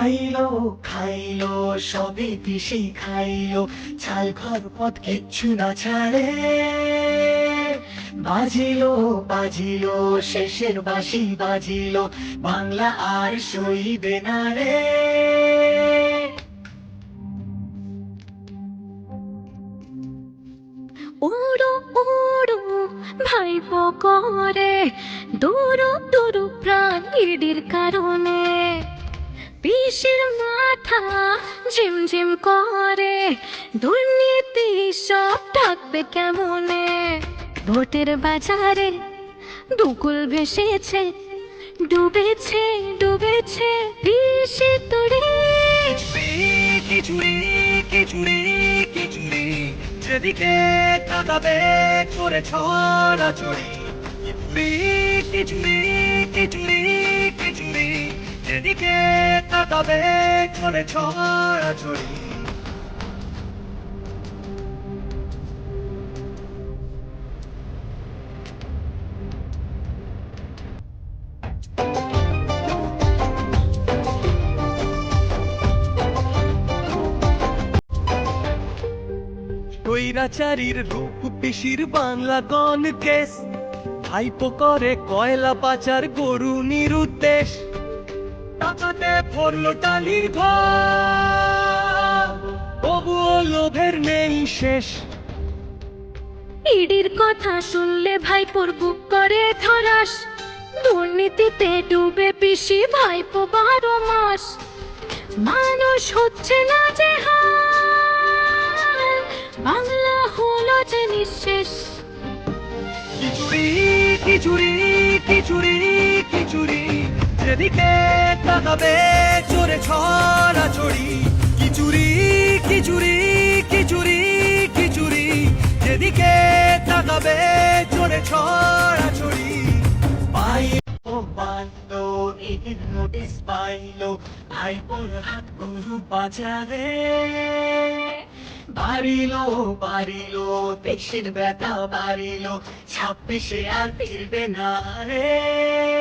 খাইলো খাইলো সবই পিসি খাইলো। ছাল ঘর পথ কিচ্ছু না ছাড়ে। বাজিলো বাজিলো, শেষের বাঁশি বাজিলো। বাংলা আর সইবে না রে। উড়ো করে। দূরো দূরো প্রাণ ইডির কারণে। পিসির মাথা ঝিমঝিম করে। দুর্নীতি সব থাকবে কেমনে? ভোটের বাজারে দুকুল ভেসেছে। ডুবেছে ডুবেছে পিসি তুড়ি। খিচুড়ি খিচুড়ি খিচুড়ি যেদিকে তাকাবে করে ছড়া ছড়ি। খিচুড়ি খিচুড়ি খিচুড়ি যেদিকে তাকাবে করে ছড়া ছড়ি স্বৈরাচারীর রূপ পিসির বাংলা গণ কেস। ভাইপো করে কয়লা পাচার গরু নিরুদ্দেশ। টাকাতে ভরলো টালির ঘর তবুও লোভের নেই শেষ। ইডির কথা শুনলে ভাইপোর বুক করে ধরাস। দুর্নীতিতে ডুবে পিসি ভাইপো বারো মাস। মানুষ হচ্ছে না যে বাংলা হলো যে নিঃশেষ। খিচুড়ি খিচুড়ি খিচুড়ি খিচুড়ি। যেদিকে তাকাবে, চোরে ছড়া ছড়ি। খিচুড়ি খিচুড়ি খিচুড়ি খিচুড়ি। যেদিকে তাকাবে, চোরে ছড়া ছড়ি। পাইলো বাঁধলো ঈদের নোটিস পাইলো। ভাইপোর হাত গরু বাজারে বাড়িলো বাড়িলো দেশের ব্যথা বাড়িলো। ছাব্বিশে আর ফিরবে না রে।